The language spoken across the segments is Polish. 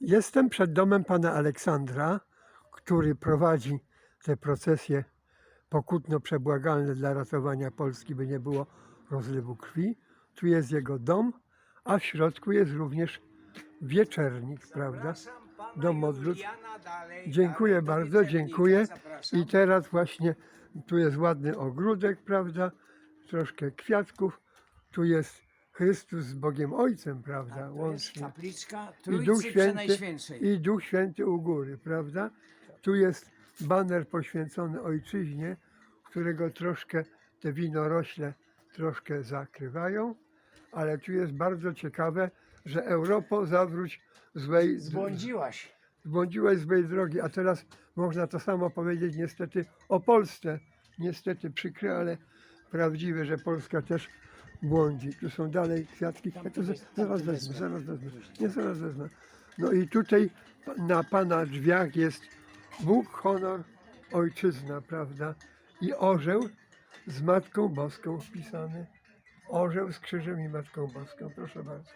Jestem przed domem pana Aleksandra, który prowadzi te procesje pokutno-przebłagalne dla ratowania Polski, by nie było rozlewu krwi. Tu jest jego dom, a w środku jest również wieczernik, prawda? Dom modlów. Dziękuję bardzo, dziękuję. I teraz właśnie tu jest ładny ogródek, prawda? Troszkę kwiatków. Tu jest Chrystus z Bogiem Ojcem, prawda? To jest Łącznie. kapliczka I Duch Trójcy Święty. I Duch Święty u góry, prawda? Tu jest baner poświęcony ojczyźnie, którego troszkę te winorośle troszkę zakrywają, ale tu jest bardzo ciekawe, że Europo zawróć złej, Zbłądziłaś. zbłądziłeś złej drogi, a teraz można to samo powiedzieć niestety o Polsce. Niestety przykre, ale prawdziwe, że Polska też błądzi. Tu są dalej kwiatki. Ja to za- zaraz wezmę, zaraz wezmę. Nie, zaraz wezmę. No i tutaj na Pana drzwiach jest Bóg, honor, ojczyzna, prawda? I orzeł z Matką Boską wpisany. Orzeł z krzyżem i Matką Boską. Proszę bardzo.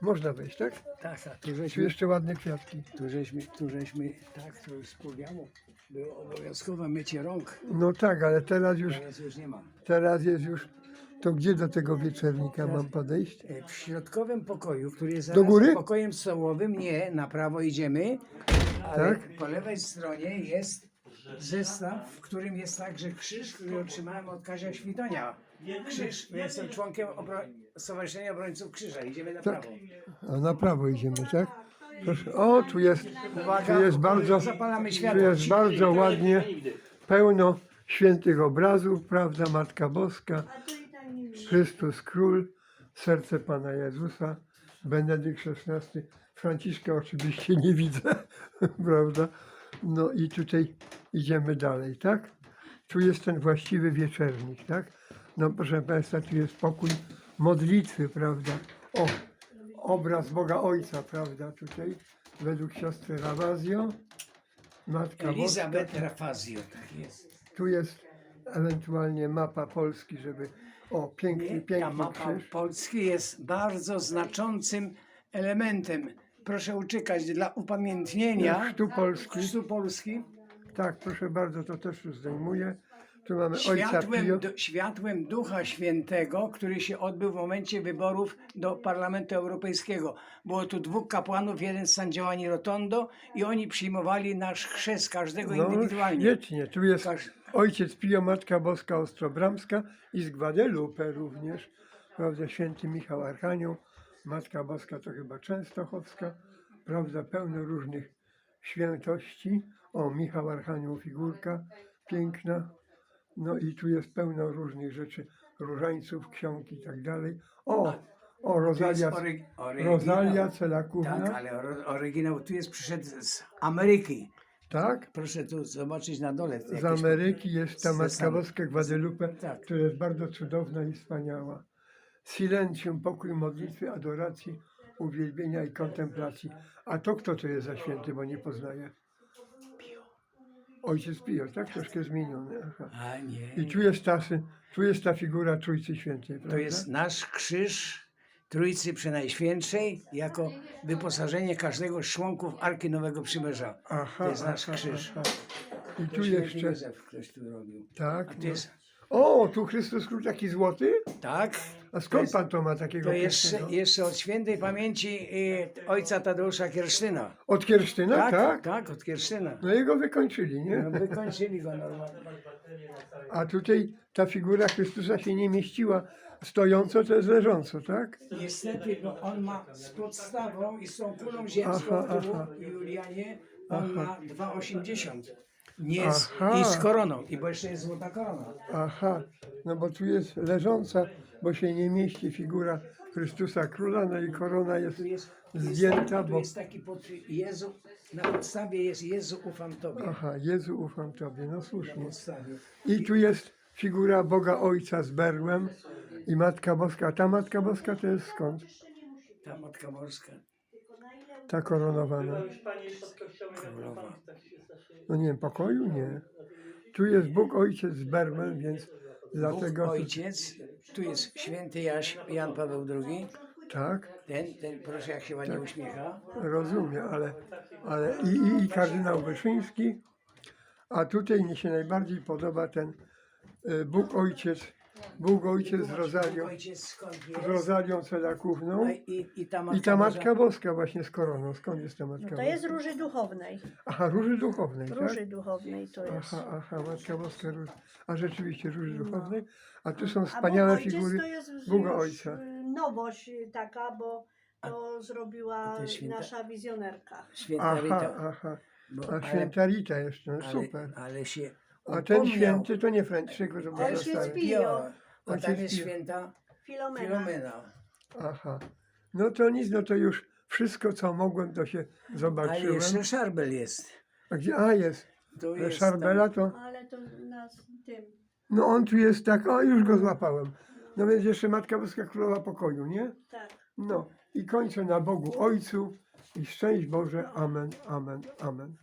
Można wejść, tak? Tak, tak. Tu Tu żeśmy, jeszcze ładne kwiatki. tu żeśmy, tu żeśmy tak, to już wspomniało. Było obowiązkowe mycie rąk. No tak, ale teraz już, Teraz już nie ma. teraz jest już, to gdzie do tego wieczernika mam podejść? E, W środkowym pokoju, który jest Do góry? pokojem stołowym, nie, na prawo idziemy, ale Tak? po lewej stronie jest zestaw, w którym jest także krzyż, który otrzymałem od Kazia Świtonia. Krzyż, ja jestem członkiem obro- Stowarzyszenia Obrońców Krzyża, idziemy na Tak. prawo. A na prawo idziemy, tak? Proszę. O, tu jest, tu jest bardzo, Zapalamy tu światło. jest bardzo ładnie, pełno świętych obrazów, prawda? Matka Boska, Chrystus Król, serce Pana Jezusa, Benedykt XVI, Franciszka oczywiście nie widzę, prawda? No i tutaj idziemy dalej, tak? Tu jest ten właściwy wieczernik, tak? No proszę Państwa, tu jest pokój modlitwy, prawda? O, obraz Boga Ojca, prawda? Tutaj według siostry Rawazjo, Matka Boska. Elizabeth Rafazio, tak jest. Tu jest ewentualnie mapa Polski, żeby... O, piękny, Nie, ta piękny mapa krzyż. Polski jest bardzo znaczącym elementem. Proszę uczekać dla upamiętnienia Chrztu Polski. Chrztu Polski. Tak, proszę bardzo, to też już zdejmuję. Tu mamy Ojca Pio. Światłem, du, światłem Ducha Świętego, który się odbył w momencie wyborów do Parlamentu Europejskiego. Było tu dwóch kapłanów, jeden z San Giovanni Rotondo i oni przyjmowali nasz chrzest każdego No, indywidualnie. świetnie. Tu jest Każ- Ojciec Pio, Matka Boska Ostrobramska i z Guadalupe również. Prawda, święty Michał Archanioł. Matka Boska to chyba Częstochowska. Prawda, pełno różnych świętości. O, Michał Archanioł figurka piękna. No i tu jest pełno różnych rzeczy. Różańców, ksiąg i tak dalej. O, o, Rozalia, ory- oryginał. Rozalia Celakówna. Tak, ale oryginał tu jest przyszedł z Ameryki. Tak? Proszę tu zobaczyć na dole. Z jakieś- Ameryki jest ta z- Matka Boska Guadalupe, Tak. która jest bardzo cudowna i wspaniała. Silencium, pokój modlitwy, adoracji, uwielbienia i kontemplacji. A to kto to jest za święty, bo nie poznaję? Ojciec Pio, tak? Troszkę zmieniony. Aha. A nie. I tu jest ta, sy- tu jest ta figura Trójcy Świętej, prawda? To jest nasz krzyż Trójcy Przenajświętszej jako wyposażenie każdego z członków Arki Nowego Przymierza. Aha, to jest nasz aha, krzyż. aha. I To tu jeszcze, Józef ktoś tu robił. tak. A tu No. jest, O, tu Chrystus Król taki złoty? tak, A To skąd jest- pan to ma takiego to jeszcze, pięknego? jeszcze od świętej pamięci y, ojca Tadeusza Kiersztyna. Od Kiersztyna, Tak, tak? tak, od Kiersztyna. No jego wykończyli, nie? No, wykończyli go normalnie. A tutaj ta figura Chrystusa się nie mieściła stojąco, to jest leżąco, tak? Niestety, no on ma z podstawą i z tą kulą ziemską Aha, tu, aha. Julianie, on ma 2,80. Nie z, Aha. I z koroną, i bo jeszcze jest złota korona. Aha, no bo tu jest leżąca, bo się nie mieści figura Chrystusa Króla, no i korona jest Tu jest, zdjęta, tu bo... jest taki podpis, Jezu, na podstawie jest Jezu ufam Tobie. Aha, Jezu ufam Tobie, no Na słusznie. podstawie. I tu jest figura Boga Ojca z berłem i Matka Boska. A ta Matka Boska to jest skąd? Ta Matka Morska. Ta koronowana. Królowa. tak. No nie wiem, pokoju? Nie. Tu jest Bóg Ojciec z berłem, więc Bóg dlatego... tu- Ojciec, tu jest święty Jaś, Jan Paweł II, Tak, Ten, ten, proszę jak się ładnie uśmiecha. rozumiem, ale, ale i, i, i kardynał Wyszyński, a tutaj mi się najbardziej podoba ten y, Bóg Ojciec, Bóg Ojciec z Rozalią, z? Rozalią Cedakówną A I, i ta matka, i ta Matka Boska właśnie z koroną. Skąd jest ta Matka No to jest Boska? Róży Duchownej. Aha, Róży Duchownej, tak? Róży Duchownej to jest. Aha, aha, Matka Boska, Róż... a rzeczywiście Róży No. Duchownej. A tu są A wspaniale Bóg Ojciec figury to jest już, Boga Ojca. nowość taka, bo to zrobiła święta- nasza wizjonerka. Święta Aha, Rita. aha. Bo, A święta Rita jeszcze, no ale, super. ale się A ten upomniał. święty to nie Franciszek, to Też Boże jest stary. pi- Pio. A Ojciec tam jest święta Filomena. Filomena. Aha. No to nic, no to już wszystko co mogłem to się Ale zobaczyłem. jeszcze Szarbel jest. A gdzie? A jest. Tu jest Szarbela to. Ale to nas tym. No on tu jest tak, o już go złapałem. No więc jeszcze Matka Boska Królowa Pokoju, nie? Tak. No i kończę na Bogu Ojcu i szczęść Boże. Amen, amen, amen.